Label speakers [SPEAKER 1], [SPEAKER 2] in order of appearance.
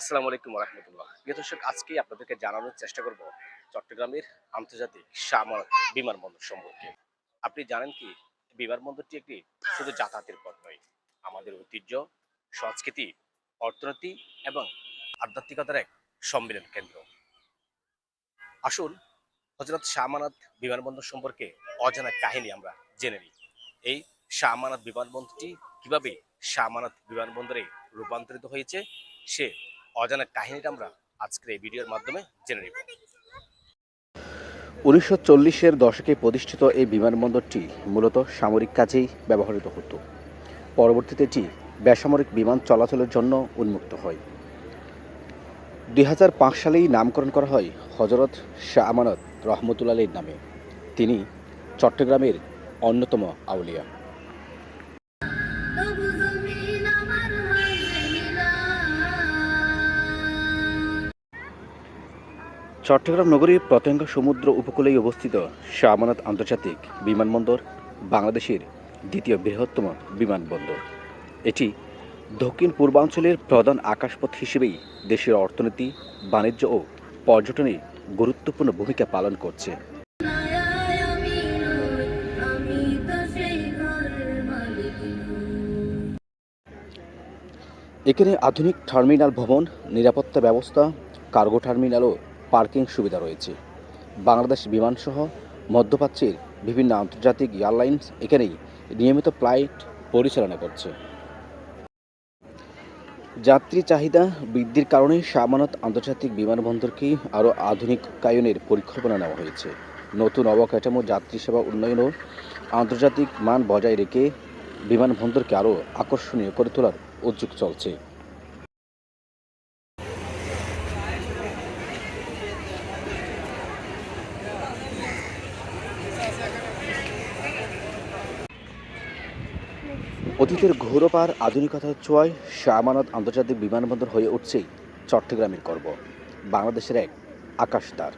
[SPEAKER 1] আসসালামু আলাইকুম রহমতুল্লাহ। দর্শক, আজকে আপনাদেরকে জানানোর চেষ্টা করব চট্টগ্রামের আন্তর্জাতিক শাহমার বিমানবন্দর সম্পর্কে। আপনি জানেন কি, বিমানবন্দরটি একটি শুধু যাতায়াতের পথ নয়, আমাদের ঐতিহ্য, সংস্কৃতি, অর্থনীতি এবং আধ্যাত্মিকতার এক সম্মেলন কেন্দ্র। আসুন, হজরত শাহমানাত বিমানবন্দর সম্পর্কে অজানা কাহিনী আমরা জেনে নিই। এই শাহমানাত বিমানবন্দরটি কীভাবে শাহমানাত বিমানবন্দরে রূপান্তরিত হয়েছে, সে অজানা কাহিনীটা আমরা আজকের এই ভিডিওর মাধ্যমে জেনে নিব।
[SPEAKER 2] উনিশশো চল্লিশের দশকে প্রতিষ্ঠিত এই বিমানবন্দরটি মূলত সামরিক কাজেই ব্যবহৃত হতো। পরবর্তীতে এটি বেসামরিক বিমান চলাচলের জন্য উন্মুক্ত হয়। দুই হাজার পাঁচ সালেই নামকরণ করা হয় হজরত শাহ আমানত রহমতুল্লাহ নামে। তিনি চট্টগ্রামের অন্যতম আউলিয়া। চট্টগ্রাম নগরীর প্রত্যঙ্গ সমুদ্র উপকূলেই অবস্থিত শাহমানাত আন্তর্জাতিক বিমানবন্দর, বাংলাদেশের দ্বিতীয় বৃহত্তম বিমানবন্দর এটি দক্ষিণ পূর্বাঞ্চলের প্রধান আকাশপথ হিসেবেই দেশের অর্থনীতি, বাণিজ্য ও পর্যটনে গুরুত্বপূর্ণ ভূমিকা পালন করছে। এখানে আধুনিক টার্মিনাল ভবন, নিরাপত্তা ব্যবস্থা, কার্গো টার্মিনাল ও পার্কিং সুবিধা রয়েছে। বাংলাদেশ বিমানসহ মধ্যপ্রাচ্যের বিভিন্ন আন্তর্জাতিক এয়ারলাইন্স এখানেই নিয়মিত ফ্লাইট পরিচালনা করছে। যাত্রী চাহিদা বৃদ্ধির কারণে সামানত আন্তর্জাতিক বিমানবন্দরকে আরও আধুনিকায়নের পরিকল্পনা নেওয়া হয়েছে। নতুন অবকাঠামো, যাত্রী সেবা উন্নয়ন ও আন্তর্জাতিক মান বজায় রেখে বিমানবন্দরকে আরও আকর্ষণীয় করে তোলার উদ্যোগ চলছে। অতীতের ঘোরপার আধুনিকতার ছোঁয়ায় শাহমানত আন্তর্জাতিক বিমানবন্দর হয়ে উঠছেই চট্টগ্রামের গর্ব। বাংলাদেশের এক
[SPEAKER 3] আকাশদার